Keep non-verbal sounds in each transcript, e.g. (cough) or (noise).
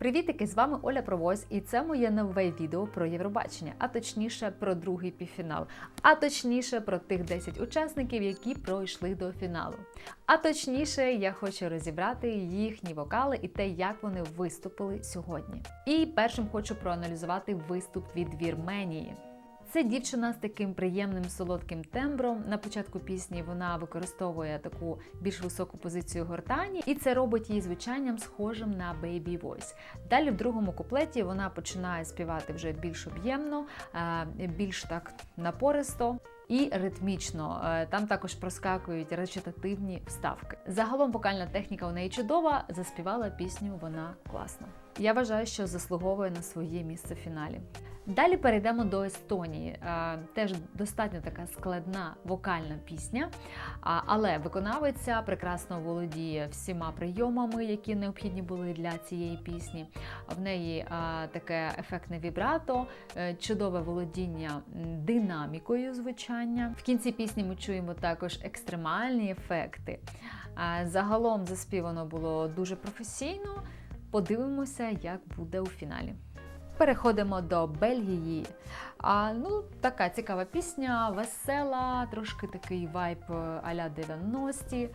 Привітики! З вами Оля Провоз, і це моє нове відео про Євробачення, а точніше про другий півфінал, а точніше про тих 10 учасників, які пройшли до фіналу. А точніше, я хочу розібрати їхні вокали і те, як вони виступили сьогодні. І першим хочу проаналізувати виступ від Вірменії. Це дівчина з таким приємним солодким тембром. На початку пісні вона використовує таку більш високу позицію гортані, і це робить її звучанням схожим на Baby Voice. Далі в другому куплеті вона починає співати вже більш об'ємно, е, більш так напористо. І ритмічно Е, там також проскакують речитативні вставки. Загалом вокальна техніка у неї чудова. Заспівала пісню вона класно. Я вважаю, що заслуговує на своє місце в фіналі. Далі перейдемо до Естонії. Е, Теж достатньо така складна вокальна пісня, але виконавиця прекрасно володіє всіма прийомами, які необхідні були для цієї пісні. В неї е, таке ефектне вібрато, чудове володіння динамікою звучання. В кінці пісні ми чуємо також екстремальні ефекти. Загалом заспівано було дуже професійно. Подивимося, як буде у фіналі. Переходимо до Бельгії. А, ну, така цікава пісня, весела, трошки такий вайб е, а-ля 90-ті.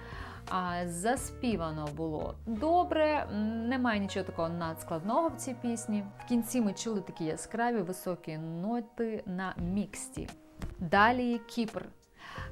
А, заспівано було добре, немає нічого такого надскладного в цій пісні. В кінці ми чули такі яскраві високі ноти на міксті. Далі Кіпр.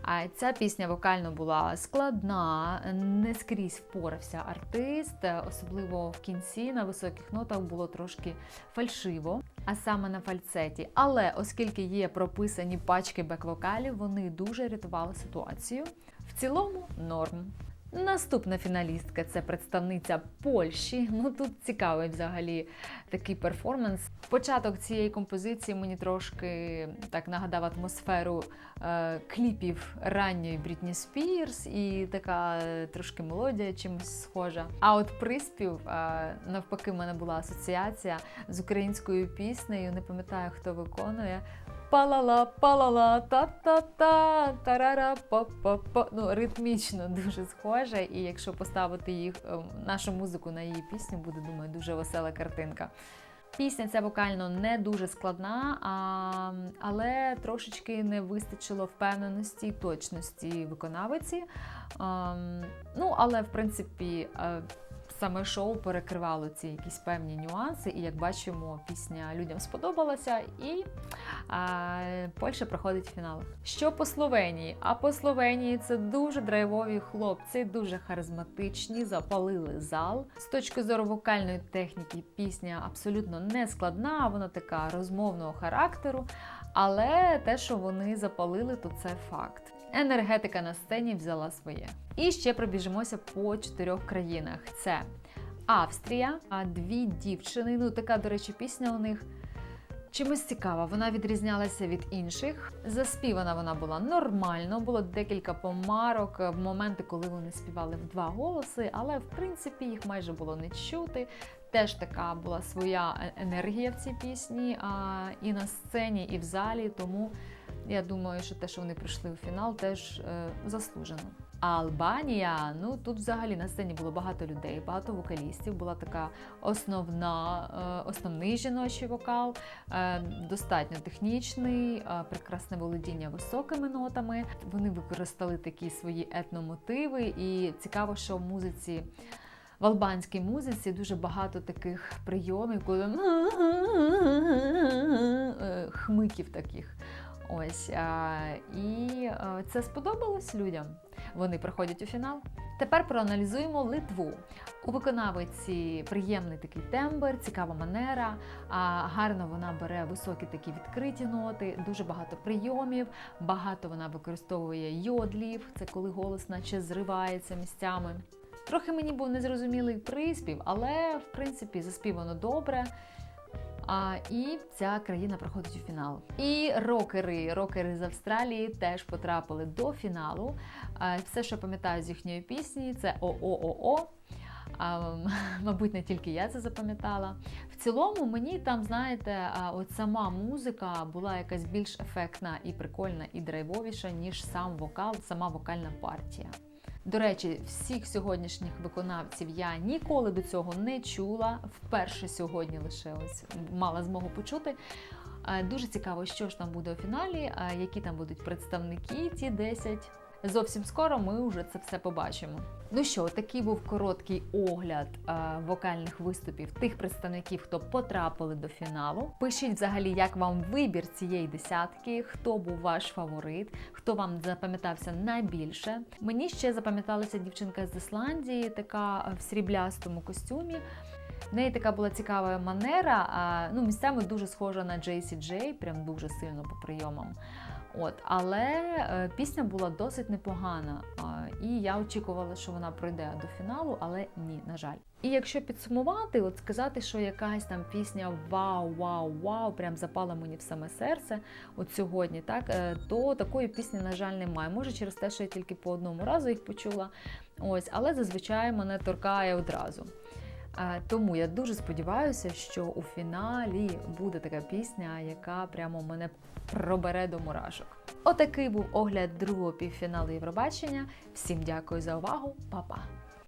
А ця пісня вокально була складна, не скрізь впорався артист, особливо в кінці на високих нотах було трошки фальшиво, а саме на фальцеті. Але оскільки є прописані пачки бек-вокалів, вони дуже рятували ситуацію. В цілому норм. Наступна фіналістка це представниця Польщі. Ну тут цікавий взагалі такий перформанс. Початок цієї композиції мені трошки так нагадав атмосферу е, кліпів ранньої Брітні Спірс, і така трошки мелодія чимось схожа. А от приспів, е, навпаки, в мене була асоціація з українською піснею. Не пам'ятаю, хто виконує. Палала, палала, та-та-та, тарара, па-па-па. Ну, ритмічно дуже схоже. І якщо поставити їх, е, нашу музику на її пісню, буде, думаю, дуже весела картинка. Пісня ця вокально не дуже складна, а, але трошечки не вистачило впевненості і точності виконавиці. А, ну, але в принципі. Саме шоу перекривало ці якісь певні нюанси, і як бачимо, пісня людям сподобалася, і а, Польща проходить фінал. Що по Словенії? А по Словенії це дуже драйвові хлопці, дуже харизматичні, запалили зал. З точки зору вокальної техніки, пісня абсолютно не складна, вона така розмовного характеру. Але те, що вони запалили, то це факт. Енергетика на сцені взяла своє. І ще пробіжимося по чотирьох країнах: це Австрія, а дві дівчини. Ну, така, до речі, пісня у них чимось цікава. Вона відрізнялася від інших. Заспівана вона була нормально, було декілька помарок в моменти, коли вони співали в два голоси, але в принципі їх майже було не чути. Теж така була своя е- енергія в цій пісні, а, і на сцені, і в залі. Тому я думаю, що те, що вони прийшли у фінал, теж е, заслужено. А Албанія, ну тут взагалі на сцені було багато людей, багато вокалістів. Була така основна, е, основний жіночий вокал, е, достатньо технічний, е, прекрасне володіння високими нотами. Вони використали такі свої етномотиви, і цікаво, що в музиці. В албанській музиці дуже багато таких прийомів, коли хмиків таких. Ось і а, це сподобалось людям. Вони проходять у фінал. Тепер проаналізуємо Литву. У виконавиці приємний такий тембр, цікава манера. А гарно вона бере високі такі відкриті ноти, дуже багато прийомів. Багато вона використовує йодлів. Це коли голос наче зривається місцями. Трохи мені був незрозумілий приспів, але в принципі заспівано добре. А, і ця країна проходить у фінал. І рокери, рокери з Австралії теж потрапили до фіналу. А, все, що пам'ятаю з їхньої пісні, це ООО. А, (laughs) мабуть, не тільки я це запам'ятала. В цілому мені там, знаєте, от сама музика була якась більш ефектна і прикольна, і драйвовіша, ніж сам вокал, сама вокальна партія. До речі, всіх сьогоднішніх виконавців я ніколи до цього не чула. Вперше сьогодні лише мала змогу почути. Е, Дуже цікаво, що ж там буде у фіналі, е, які там будуть представники, ті 10. Зовсім скоро ми вже це все побачимо. Ну що, такий був короткий огляд е, вокальних виступів тих представників, хто потрапили до фіналу. Пишіть взагалі, як вам вибір цієї десятки, хто був ваш фаворит, хто вам запам'ятався найбільше. Мені ще запам'яталася дівчинка з Ісландії, така в сріблястому костюмі. В неї така була цікава манера, а, ну, місцями дуже схожа на Джейсі Джей, прям дуже сильно по прийомам. От, але е, пісня була досить непогана, а, і я очікувала, що вона пройде до фіналу, але ні, на жаль. І якщо підсумувати, от сказати, що якась там пісня вау, вау, вау, прям запала мені в саме серце, от сьогодні, так, е, то такої пісні, на жаль, немає. Може, через те, що я тільки по одному разу їх почула. Ось, але зазвичай мене торкає одразу. Тому я дуже сподіваюся, що у фіналі буде така пісня, яка прямо мене пробере до мурашок. Отакий був огляд другого півфіналу Євробачення. Всім дякую за увагу, Па-па!